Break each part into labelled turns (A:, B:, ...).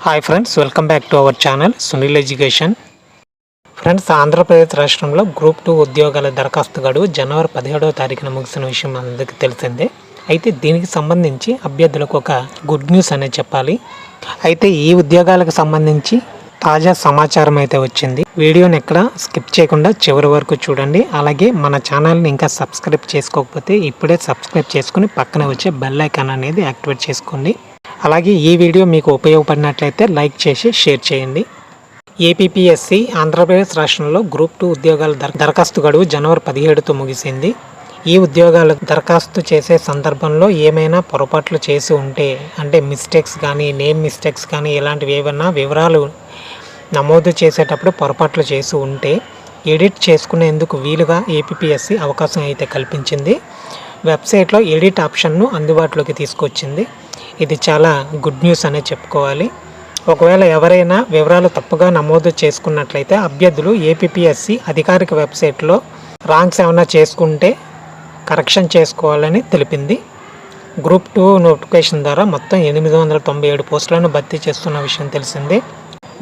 A: Hi friends welcome back to our channel Sunil education friends Andhra Pradesh రాష్ట్రంలో group two ఉద్యోగాల దరఖాస్తు గడువు జనవరి పదిహేడవ తారీఖున ముగిసిన విషయం అందరికీ తెలిసిందే. అయితే దీనికి సంబంధించి అభ్యర్థులకు ఒక గుడ్ న్యూస్ అనేది చెప్పాలి. అయితే ఈ ఉద్యోగాలకు సంబంధించి తాజా సమాచారం అయితే వచ్చింది. వీడియోని ఎక్కడ స్కిప్ చేయకుండా చివరి వరకు చూడండి. అలాగే మన ఛానల్ని ఇంకా సబ్స్క్రైబ్ చేసుకోకపోతే ఇప్పుడే సబ్స్క్రైబ్ చేసుకుని పక్కన వచ్చే బెల్ ఐకాన్ అనేది యాక్టివేట్ చేసుకోండి. అలాగే ఈ వీడియో మీకు ఉపయోగపడినట్లయితే లైక్ చేసి షేర్ చేయండి. ఏపీపీఎస్సి ఆంధ్రప్రదేశ్ రాష్ట్రంలో గ్రూప్ టూ ఉద్యోగాల దరఖాస్తు గడువు జనవరి పదిహేడుతో ముగిసింది. ఈ ఉద్యోగాల దరఖాస్తు చేసే సందర్భంలో ఏమైనా పొరపాట్లు చేసి ఉంటే అంటే మిస్టేక్స్ కానీ నేమ్ మిస్టేక్స్ కానీ ఇలాంటివి ఏమైనా వివరాలు నమోదు చేసేటప్పుడు పొరపాట్లు చేసి ఉంటే ఎడిట్ చేసుకునేందుకు వీలుగా ఏపీఎస్సి అవకాశం అయితే కల్పించింది. వెబ్సైట్లో ఎడిట్ ఆప్షన్ను అందుబాటులోకి తీసుకొచ్చింది. ఇది చాలా గుడ్ న్యూస్ అనే చెప్పుకోవాలి. ఒకవేళ ఎవరైనా వివరాలు తప్పుగా నమోదు చేసుకున్నట్లయితే అభ్యర్థులు ఏపీఎస్సి అధికారిక వెబ్సైట్లో రాంగ్స్ ఏమైనా చేసుకుంటే కరెక్షన్ చేసుకోవాలని తెలిపింది. గ్రూప్ టూ నోటిఫికేషన్ ద్వారా మొత్తం ఎనిమిది వందల తొంభై ఏడు పోస్టులను భర్తీ చేస్తున్న విషయం తెలిసిందే.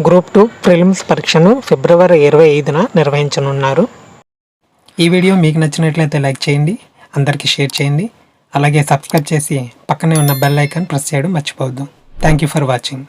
A: గ్రూప్ టూ ప్రిలిమ్స్ పరీక్షను ఫిబ్రవరి ఇరవై ఐదున నిర్వహించనున్నారు. ఈ వీడియో మీకు నచ్చినట్లయితే లైక్ చేయండి. అందరికీ షేర్ చేయండి. అలాగే సబ్స్క్రైబ్ చేసి పక్కనే ఉన్న బెల్ ఐకాన్ ప్రెస్ చేయడం మర్చిపోవద్దు. Thank you for watching.